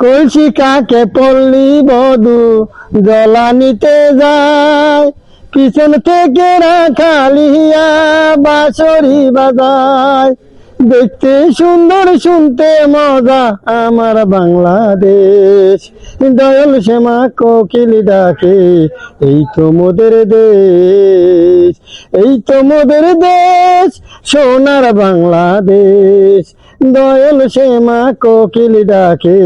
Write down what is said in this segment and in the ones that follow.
কলসি কাকে পল্লী বধু? জলানিতে যায় পিছন থেকে রাখালিয়া বাঁশরি বাজায়। দেখতে সুন্দর, শুনতে মজা, আমার বাংলাদেশ। দয়াল শ্যামা কোকিল ডাকে, এই তো মোদের দেশ, এই তো মোদের দেশ, সোনার বাংলাদেশ। দয়াল শ্যামা কোকিল ডাকে,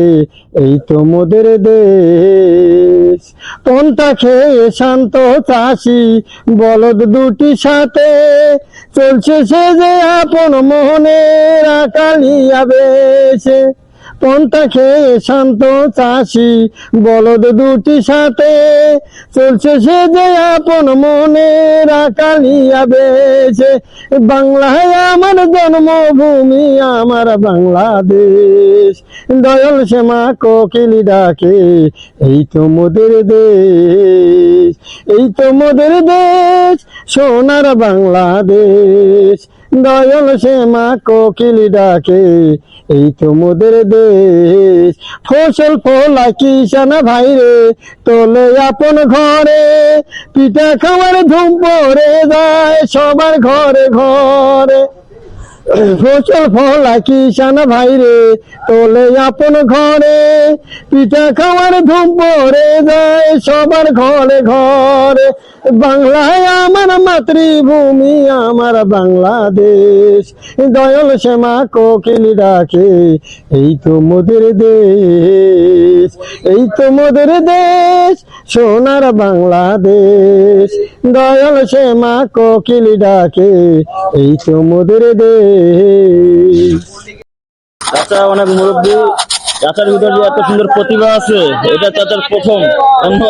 এই তো মোদের দেশ। পন্থা খেয়ে শান্ত চাষি, বলদ দুটি সাথে, চলছে সে যে আপন মোহনের আকালিয়া বেশে পন্থা খেয়ে শান্ত চাষি, বলদ দুটি সাথে চলছে সে যে আপন মনের আকালিয়া বেছে বাংলায় আমার জন্মভূমি, আমার বাংলাদেশ। দয়াল শ্যামা কোকিল ডাকে, এই তো মোদের দেশ, এই তো মোদের দেশ, সোনার বাংলাদেশ। দয়াল শ্যামা কোকিল ডাকে, এই তো মোদের দেশ। ফসল ফলা কিষান ভাইরে তোলে আপন ঘরে, পিঠা খাওয়ার ধুম পরে যায় সবার ঘরে ঘরে। ফসল ফলা কিষান ভাইরে তোলে আপন ঘরে, পিঠা খাওয়ার ধুম পড়ে যায় সবার ঘরে ঘরে। বাংলায় আমার মাতৃভূমি, আমার বাংলাদেশ। দয়াল শ্যামা কোকিল ডাকে, এই তো মোদের দেশ, এই তো মোদের দেশ, সোনার বাংলাদেশ। দয়াল শ্যামা কোকিল ডাকে, এই তো মোদের দেশ। চাচা অনেক মুরব্বী চাচার ভিতরে যে এত সুন্দর প্রতিভা আছে এটা চাচার প্রথম ধন্যবাদ।